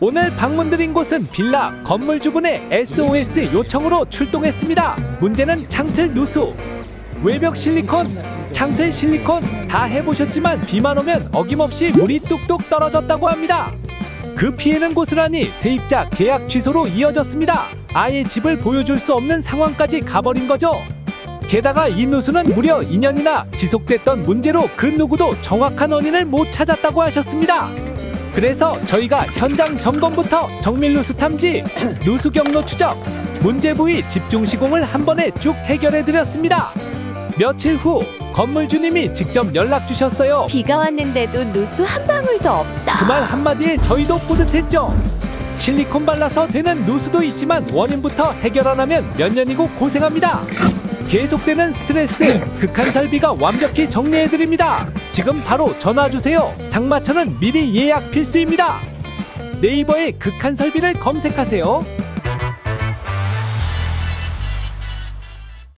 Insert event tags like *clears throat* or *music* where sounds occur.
오늘 방문드린 곳은 빌라 건물 주분의 SOS 요청으로 출동했습니다. 문제는 창틀 누수, 외벽 실리콘, 창틀 실리콘 다 해보셨지만 비만 오면 어김없이 물이 뚝뚝 떨어졌다고 합니다. 그 피해는 고스란히 세입자 계약 취소로 이어졌습니다. 아예 집을 보여줄 수 없는 상황까지 가버린 거죠. 게다가 이 누수는 무려 2년이나 지속됐던 문제로 그 누구도 정확한 원인을 못 찾았다고 하셨습니다. 그래서 저희가 현장 점검부터 정밀 누수 탐지, *clears throat* 누수 경로 추적, 문제 부위 집중 시공을 한 번에 쭉 해결해 드렸습니다. 며칠 후 건물 주님이 직접 연락 주셨어요. 비가 왔는데도 누수 한 방울도 없다. 그 말 한마디에 저희도 뿌듯했죠. 실리콘 발라서 되는 누수도 있지만 원인부터 해결 안 하면 몇 년이고 고생합니다. 계속되는 스트레스, *clears throat* 극한 설비가 완벽히 정리해드립니다. 지금 바로 전화 주세요. 장마천은 미리 예약 필수입니다. 네이버에 극한 설비를 검색하세요.